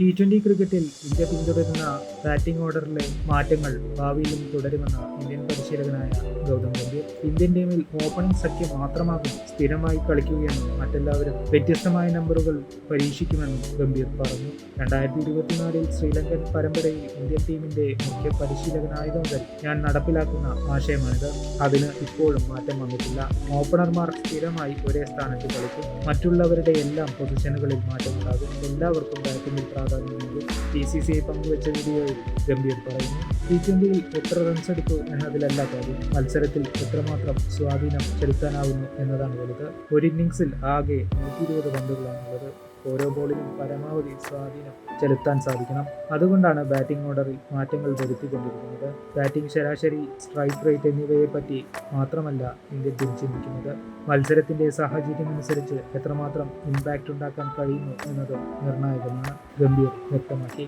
T twenty ക്രിക്കറ്റിൽ India പിന്തുടരുന്ന batting ഓർഡറിലെ മാറ്റങ്ങൾ ഭാവിയിലും തുടരുമെന്ന ഇന്ത്യൻ പരിശീലകനായ ഗൗതം ഗംഭീർ. ഇന്ത്യൻ ടീമിൽ ഓപ്പണിംഗ് സഖ്യം മാത്രമാകും സ്ഥിരമായി കളിക്കുകയെന്നും മറ്റെല്ലാവരും വ്യത്യസ്തമായ നമ്പറുകൾ പരീക്ഷിക്കുമെന്നും ഗംഭീർ പറഞ്ഞു. രണ്ടായിരത്തി ഇരുപത്തിനാലിൽ ശ്രീലങ്കൻ പരമ്പരയിൽ ഇന്ത്യൻ ടീമിന്റെ മുഖ്യ പരിശീലകനായത് മുതൽ ഞാൻ നടപ്പിലാക്കുന്ന ആശയമാണിത്. അതിന് ഇപ്പോഴും മാറ്റം വന്നിട്ടില്ല. ഓപ്പണർമാർ സ്ഥിരമായി ഒരേ സ്ഥാനത്ത് കളിക്കും. മറ്റുള്ളവരുടെ എല്ലാം പൊസിഷനുകളിൽ മാറ്റമുണ്ടാകും. എല്ലാവർക്കും ബാറ്റിംഗിൽ നൽകും ടി സി സി ഐ പങ്കുവച്ച വീഡിയോയിൽ ഗംഭീർ പറയുന്നു ടി ട്വന്റിയിൽ എത്ര റൺസ് എടുത്തു എന്നതിലല്ല കാര്യം മത്സരത്തിൽ എത്രമാത്രം സ്വാധീനം ചെലുത്താനാവുന്നു എന്നതാണ് വലുത് ഒരു ഇന്നിങ്സിൽ ആകെ നൂറ്റി ഇരുപത് പന്തുകളാണുള്ളത് ഓരോ ബോളിലും പരമാവധി സ്വാധീനം ചെലുത്താൻ സാധിക്കണം അതുകൊണ്ടാണ് ബാറ്റിംഗ് ഓർഡറിൽ മാറ്റങ്ങൾ വരുത്തിക്കൊണ്ടിരിക്കുന്നത് ബാറ്റിംഗ് ശരാശരി സ്ട്രൈക്ക് റേറ്റ് എന്നിവയെ പറ്റി മാത്രമല്ല ഇന്ത്യ ടീം ചിന്തിക്കുന്നത് മത്സരത്തിന്റെ സാഹചര്യമനുസരിച്ച് എത്രമാത്രം ഇമ്പാക്റ്റ് ഉണ്ടാക്കാൻ കഴിയുന്നു എന്നത് നിർണായകമാണ് ഗംഭീർ വ്യക്തമാക്കി